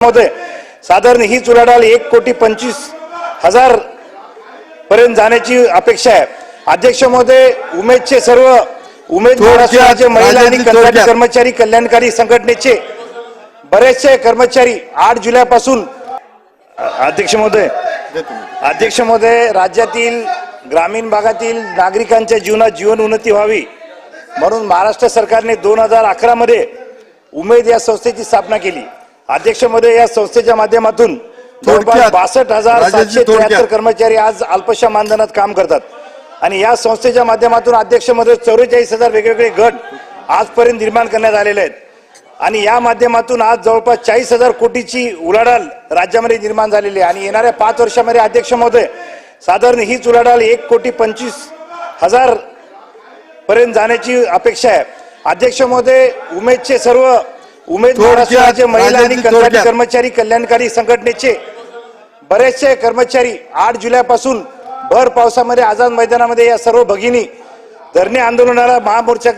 महोदय साधारण हीच उलाढाल एक कोटी पंचवीस हजार पर्यंत जाण्याची अपेक्षा आहे अध्यक्ष महोदय उमेदचे सर्व उमेद महिला आणि थोडक्यात. कर्मचारी कल्याणकारी संघटनेचे बरेचसे कर्मचारी आठ जुलैपासून अध्यक्ष महोदय अध्यक्ष महोदय राज्यातील ग्रामीण भागातील नागरिकांच्या जीवनात जीवन उन्नती व्हावी म्हणून महाराष्ट्र सरकारने दोन हजार अकरा मध्ये उमेद या संस्थेची स्थापना केली अध्यक्ष महोदय या संस्थेच्या माध्यमातून. बासष्ट हजार सातशे. त्र्याहत्तर कर्मचारी आज अल्पशा मानधनात काम करतात आणि या संस्थेच्या माध्यमातून अध्यक्षमध्ये चौवेचाळीस हजार वेगवेगळे गट आजपर्यंत निर्माण करण्यात आलेले आहेत आणि या माध्यमातून आज जवळपास चाळीस हजार कोटीची उलाढाल राज्यामध्ये निर्माण झालेली आहे आणि येणाऱ्या पाच वर्षामध्ये अध्यक्ष महोदय साधारण हीच उलाढाल एक कोटी पंचवीस हजार पर्यंत जाण्याची अपेक्षा आहे अध्यक्ष महोदय उमेदचे सर्व उमेद महिला आणि कंत्राटी. कर्मचारी कल्याणकारी संघटनेचे बरेचसे कर्मचारी आठ जुलैपासून भर पावसामध्ये आझाद मैदानामध्ये या सर्व भगिनी धरणे आंदोलनाला महामोर्चा